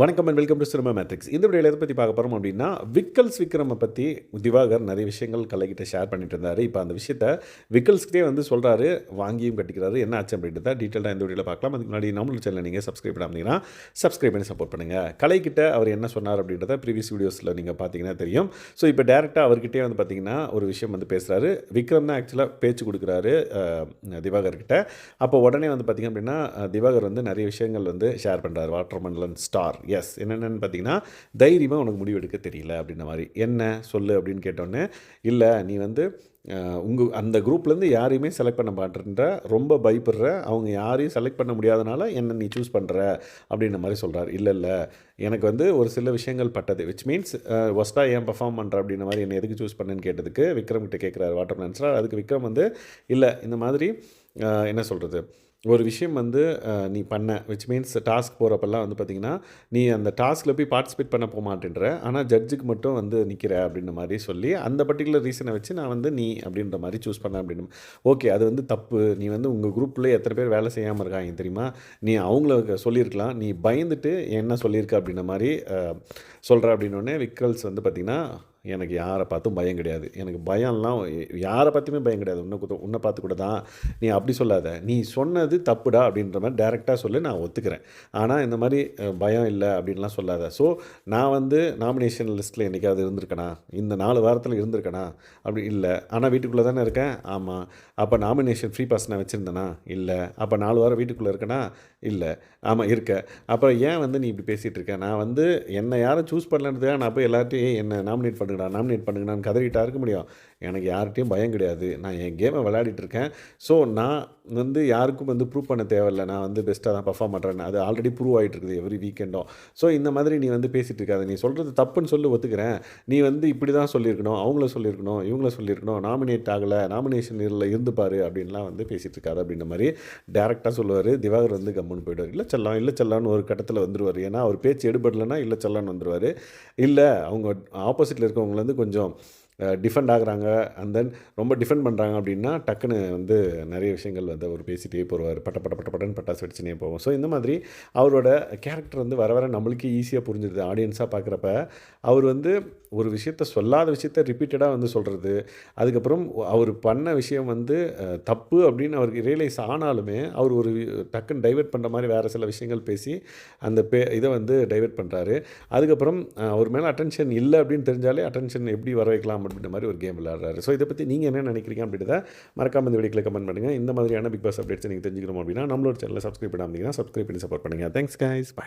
வணக்கம் and welcome to Cinema Matrix இந்த வீடியோவில் எதை பற்றி பார்க்க போகிறோம் அப்படின்னா விக்கல்ஸ் விக்ரமை பற்றி திவாகர் நிறைய விஷயங்கள் கலைகிட்ட ஷேர் பண்ணிட்டு இருந்தார். இப்போ அந்த விஷயத்த விக்கல்ஸ்கிட்டே வந்து சொல்கிறாரு வாங்கியும் கட்டிக்கிறாரு. என்ன ஆச்சு அப்படின்றத டீட்டெயிலாக இந்த வீடியோவில் பார்க்கலாம். அதுக்கு முன்னாடி நம்மளோட சேனல் நீங்கள் சப்ஸ்கிரைப் பண்ணாமீங்கன்னா சப்ஸ்கிரைப் பண்ணி சப்போர்ட் பண்ணுங்கள் கலைக்கிட்ட அவர் என்ன சொன்னார் அப்படின்றத ப்ரீவியஸ் வீடியோஸில் நீங்கள் பார்த்தீங்கன்னா தெரியும். ஸோ இப்போ டேரெக்டாக அவர்கிட்டே வந்து பார்த்தீங்கன்னா ஒரு விஷயம் வந்து பேசுகிறாரு விக்ரம் தான் ஆக்சுவலாக பேச்சு கொடுக்குறாரு திவாகர்கிட்ட. அப்போ உடனே வந்து பார்த்திங்க அப்படின்னா திவாகர் வந்து நிறைய விஷயங்கள் வந்து ஷேர் பண்ணுறாரு வாட்டர் மண்டலன் ஸ்டார் எஸ் என்னென்னு பார்த்தீங்கன்னா தைரியமாக உனக்கு முடிவெடுக்க தெரியல அப்படின்ற மாதிரி. என்ன? சொல்லு அப்படின்னு கேட்டோன்னே இல்லை நீ வந்து உங்கள் அந்த குரூப்லேருந்து யாரையுமே செலக்ட் பண்ண மாட்டேன்ற ரொம்ப பயப்படுற அவங்க யாரையும் செலக்ட் பண்ண முடியாதனால என்ன நீ சூஸ் பண்ணுற அப்படின்ற மாதிரி சொல்கிறார் இல்லை இல்லை. எனக்கு வந்து ஒரு சில விஷயங்கள் பட்டது. விச் மீன்ஸ் ஒஸ்ட்டாக ஏன் பர்ஃபார்ம் பண்ணுற அப்படின்ற மாதிரி என்னை எதுக்கு சூஸ் பண்ணுன்னு கேட்டதுக்கு விக்ரம் கிட்ட கேட்குறாரு வாட்டர் மேன்ஸ்டர் அதுக்கு விக்ரம் வந்து இல்லை இந்த மாதிரி என்ன சொல்கிறது ஒரு விஷயம் வந்து நீ பண்ண விச் மீன்ஸ் டாஸ்க் போகிறப்பெல்லாம் வந்து பார்த்திங்கன்னா நீ அந்த டாஸ்கில் போய் பார்ட்டிசிபேட் பண்ண போக மாட்டேன்ற ஆனால் ஜட்ஜுக்கு மட்டும் வந்து நிற்கிற அப்படின்ற மாதிரி சொல்லி அந்த பர்டிகுலர் ரீசனை வச்சு நான் வந்து நீ அப்படின்ற மாதிரி சூஸ் பண்ணேன் அப்படின்னு. ஓகே அது வந்து தப்பு. நீ வந்து உங்கள் குரூப்பில் எத்தனை பேர் வேலை செய்யாமல் இருக்காங்க தெரியுமா? நீ அவங்கள சொல்லியிருக்கலாம். நீ பயந்துட்டு என்ன சொல்லியிருக்க அப்படின்ற மாதிரி சொல்கிற அப்படின்னோடனே விக்ரல்ஸ் வந்து பார்த்திங்கன்னா எனக்கு யாரை பார்த்தும் பயம் கிடையாது. எனக்கு பயம்லாம் யாரை பார்த்துமே பயம் கிடையாது. உன்னை குத்த- உன்னை பார்த்து கூட தான். நீ அப்படி சொல்லாத. நீ சொன்னது தப்புடா அப்படின்ற மாதிரி டேரெக்டாக சொல்லி நான் ஒத்துக்கிறேன். ஆனால் இந்த மாதிரி பயம் இல்லை அப்படின்லாம் சொல்லாத. ஸோ நான் வந்து நாமினேஷன் லிஸ்ட்டில் என்றைக்காவது இருந்திருக்கேனா? இந்த நாலு வாரத்தில் இருந்திருக்கேனா? அப்படி இல்லை. ஆனால் வீட்டுக்குள்ளே தானே இருக்கேன்? ஆமாம் அப்போ நாமினேஷன் ஃப்ரீ பாஸ் நான் வச்சுருந்தேனா? இல்லை. அப்போ நாலு வாரம் வீட்டுக்குள்ளே இருக்கேனா? இல்லை. ஆமாம் இருக்க. அப்புறம் ஏன் வந்து நீ இப்படி பேசிகிட்டு இருக்க? நான் வந்து என்னை யாரும் சூஸ் பண்ணலன்றதுக்காக நான் போய் எல்லார்ட்டையும் என்னை நாமினேட் பண்ணுங்கடா நாமினேட் பண்ணுங்கடான்னு கதறிட்டா இருக்க முடியும். எனக்கு யார்கிட்டையும் பயம் கிடையாது. நான் என் கேமை விளையாடிட்டுருக்கேன் ஸோ நான் வந்து யாருக்கும் வந்து ப்ரூவ் பண்ண தேவையில்ல. நான் வந்து பெஸ்ட்டாக தான் பர்ஃபார்ம் பண்ணுறேன் அது ஆல்ரெடி ப்ரூவ் ஆகிட்டு இருக்குது எவ்ரி வீக்கெண்டும் ஸோ இந்த மாதிரி நீ வந்து பேசிகிட்டு இருக்காது. நீ சொல்கிறது தப்புன்னு சொல்லி ஒத்துக்கிறேன். நீ வந்து இப்படி தான் சொல்லியிருக்கணும். அவங்கள சொல்லியிருக்கணும். இவங்கள சொல்லியிருக்கணும். நாமினேட் ஆகலை. நாமினேஷன் இல்லை இருந்து பாரு அப்படின்லாம் வந்து பேசிகிட்டு இருக்காது அப்படின்ற மாதிரி டேரெக்டாக சொல்லுவார். திவாகர் வந்து கம்முன்னு போயிடுவார். இல்லை செல்லாம் இல்லை செல்லான்னு ஒரு கட்டத்தில் வந்துடுவார் ஏன்னா அவர் பேச்சு எடுபடலைன்னா இல்லை செல்லான்னு வந்துடுவார் இல்லை அவங்க ஆப்போசிட்டில் இருக்கவங்க வந்து கொஞ்சம் டிஃபெண்ட் ஆகுறாங்க. அண்ட் தென் ரொம்ப டிஃபெண்ட் பண்ணுறாங்க அப்படின்னா டக்குன்னு வந்து நிறைய விஷயங்கள் வந்து அவர் பேசிகிட்டே போவார். பட்ட பட்ட பட்ட பட்டன் பட்டாசு வெடிச்சுனே போவோம். ஸோ இந்த மாதிரி அவரோட கேரக்டர் வந்து வர வர நம்மளுக்கே ஈஸியாக புரிஞ்சிடுது ஆடியன்ஸாக பார்க்குறப்ப அவர் வந்து ஒரு விஷயத்த சொல்லாத விஷயத்த ரிப்பீட்டடாக வந்து சொல்கிறது அதுக்கப்புறம் அவர் பண்ண விஷயம் வந்து தப்பு அப்படின்னு அவருக்கு ரியலைஸ் ஆனாலுமே அவர் ஒரு டக்குன்னு டைவெர்ட் பண்ணுற மாதிரி வேறு சில விஷயங்கள் பேசி அந்த பே இதை வந்து டைவெர்ட் பண்ணுறாரு அதுக்கப்புறம் அவர் மேலே அட்டென்ஷன் இல்லை அப்படின்னு தெரிஞ்சாலே அட்டென்ஷன் எப்படி வர வைக்கலாம் அப்படின்ற மாதிரி ஒரு கேம் விளையாடுறாரு. ஸோ இதை பற்றி நீங்கள் என்ன நினைக்கிறீங்க அப்படின்றத மறக்காம இந்த வீடியோக்கில் கமெண்ட் பண்ணுங்கள் இந்த மாதிரியான பிக் பாஸ் அப்டேட்ஸ் நீங்கள் தெரிஞ்சுக்கணும் அப்படின்னா நம்மளோட சேனலில் சப்ஸ்கிரைப் பண்ணாமல் சப்ஸ்கிரைப் பண்ணி சப்போர்ட் பண்ணுங்கள் தேங்க்ஸ் கைஸ் பாய்